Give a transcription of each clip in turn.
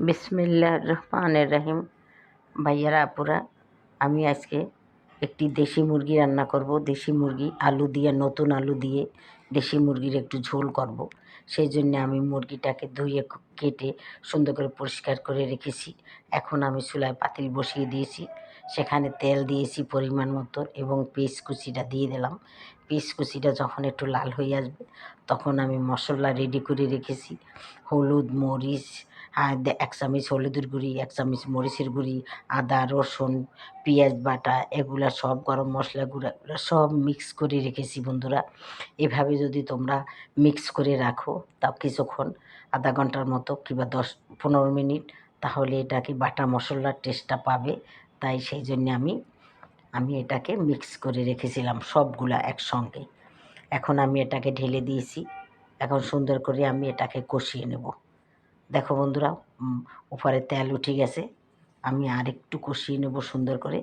বিসমিল্লাহ রহমানের রহিম। ভাইয়ারা, আপুরা, আমি আজকে একটি দেশি মুরগি রান্না করব। দেশি মুরগি, আলু দিয়ে, নতুন আলু দিয়ে দেশি মুরগির একটু ঝোল করব। সেই জন্য আমি মুরগিটাকে ধুয়ে, কেটে, সুন্দর করে পরিষ্কার করে রেখেছি। এখন আমি চুলায় পাতিল বসিয়ে দিয়েছি। সেখানে তেল দিয়েছি পরিমাণ মতো এবং পেঁয়াজ কুচিটা দিয়ে দিলাম। পেঁয়াজ কুচিটা যখন একটু লাল হয়ে আসবে, তখন আমি মশলা রেডি করে রেখেছি। হলুদ, মরিচ আর এক চামচ হলুদের গুঁড়ি, এক চামচ মরিচের গুঁড়ি, আদা, রসুন, পেঁয়াজ, বাটা, এগুলা সব গরম মশলা গুঁড়া সব মিক্স করে রেখেছি বন্ধুরা। এভাবে যদি তোমরা মিক্স করে রাখো তা কিছুক্ষণ, আধা ঘণ্টার মতো কিংবা দশ, পনেরো মিনিট, তাহলে এটাকে বাটা মশলার টেস্টটা পাবে। তাই সেই জন্য আমি আমি এটাকে মিক্স করে রেখেছিলাম সবগুলা একসঙ্গে। এখন আমি এটাকে ঢেলে দিয়েছি। এখন সুন্দর করে আমি এটাকে কষিয়ে নেব। দেখো বন্ধুরা উপরে তেল উঠে গেছে। আমি আর একটু কষিয়ে নেব সুন্দর করে।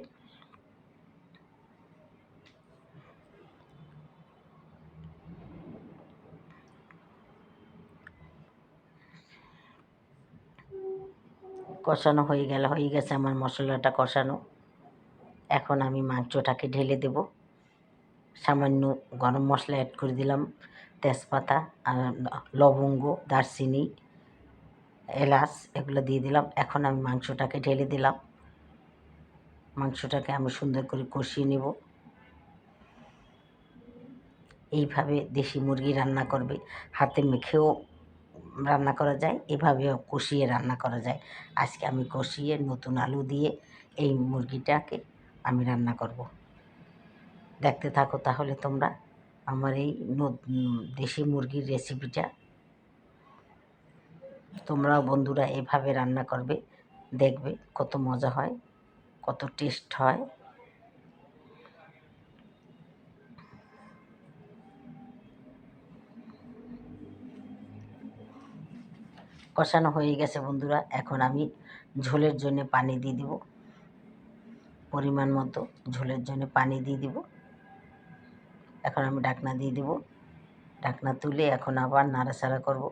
কষানো হয়ে গেল, হয়ে গেছে আমার মশলাটা কষানো। এখন আমি মাংসটাকে ঢেলে দেব। সামান্য গরম মশলা অ্যাড করে দিলাম। তেজপাতা আর লবঙ্গ, দারচিনি। এলাচ এগুলো দিয়ে দিলাম। এখন আমি মাংসটাকে ঢেলে দিলাম। মাংসটাকে আমি সুন্দর করে কষিয়ে নেব। এইভাবে দেশি মুরগি রান্না করবে। হাতে মেখেও রান্না করা যায়, এভাবেও কষিয়ে রান্না করা যায়। আজকে আমি কষিয়ে নতুন আলু দিয়ে এই মুরগিটাকে আমি রান্না করব। দেখতে থাকো তাহলে তোমরা আমার এই দেশি মুরগির রেসিপিটা তোমরাও বন্ধুরা এভাবে রান্না করবে, দেখবে কত মজা হয়, কত টেস্ট হয়। কষানো হয়ে গেছে বন্ধুরা, এখন আমি ঝোলের জন্য পানি দিয়ে দিব। পরিমাণ মতো ঝোলের জন্য পানি দিয়ে দিব। এখন আমি ঢাকনা দিয়ে দিব। ঢাকনা তুলে এখন আবার নাড়াচাড়া করব।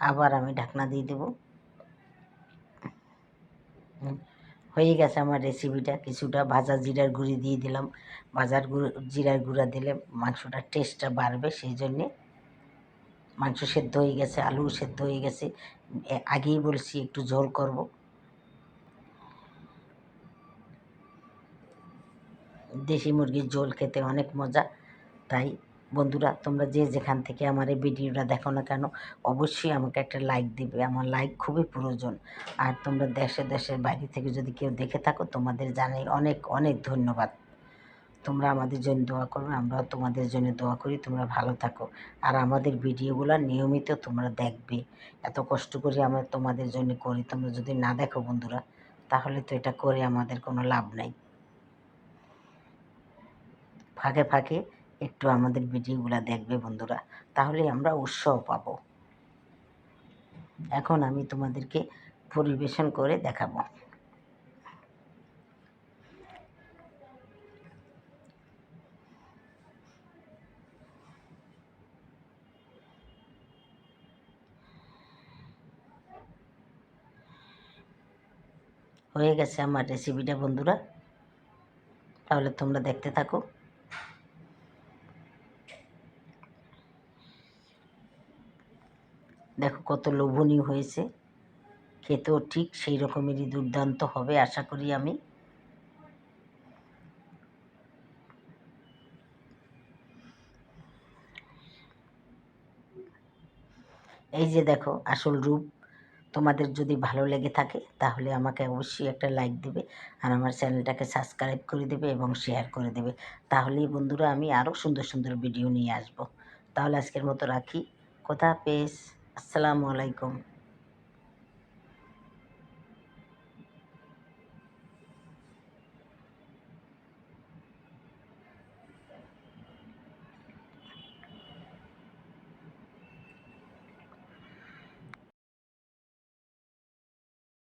আবার আমি ঢাকনা দিয়ে দেব। হয়ে গেছে আমার রেসিপিটা কিছুটা ভাজা জিরার গুঁড়ি দিয়ে দিলাম। ভাজার গুঁড়ো, জিরার গুঁড়া দিলে মাংসটার টেস্টটা বাড়বে, সেই জন্যে মাংস সেদ্ধ হয়ে গেছে, আলু সেদ্ধ হয়ে গেছে। আগেই বলছি, একটু ঝোল করব। দেশি মুরগির ঝোল খেতে অনেক মজা, তাই বন্ধুরা, তোমরা যে যেখান থেকে আমার এই ভিডিওটা দেখো না কেন, অবশ্যই আমাকে একটা লাইক দিবে। আমার লাইক খুবই প্রয়োজন। আর তোমরা দেশে দেশের বাইরে থেকে যদি কেউ দেখে থাকো, তোমাদের জানাই অনেক অনেক ধন্যবাদ। তোমরা আমাদের জন্য দোয়া করবে, আমরাও তোমাদের জন্য দোয়া করি, তোমরা ভালো থাকো। আর আমাদের ভিডিওগুলো নিয়মিত তোমরা দেখবে। এত কষ্ট করে আমরা তোমাদের জন্য করি, তোমরা যদি না দেখো বন্ধুরা, তাহলে তো এটা করে আমাদের কোনো লাভ নাই। ফাঁকে ফাঁকে একটু আমাদের ভিডিওগুলো দেখবে বন্ধুরা, তাহলে আমরা উৎসাহ পাব। এখন আমি তোমাদেরকে পরিবেশন করে দেখাবো। হয়ে গেছে আমার রেসিপিটা বন্ধুরা। তাহলে তোমরা দেখতে থাকো। দেখো কত লোভনীয় হয়েছে। খেতেও ঠিক সেই রকমেরই দুর্দান্ত হবে আশা করি আমি। এই যে দেখো আসল রূপ, তোমাদের যদি ভালো লেগে থাকে তাহলে আমাকে অবশ্যই একটা লাইক দেবে আর আমার চ্যানেলটাকে সাবস্ক্রাইব করে দেবে এবং শেয়ার করে দেবে। তাহলেই বন্ধুরা আমি আরও সুন্দর সুন্দর ভিডিও নিয়ে আসব। তাহলে আজকের মতো রাখি। কোথা পেস আসসালামু আলাইকুম।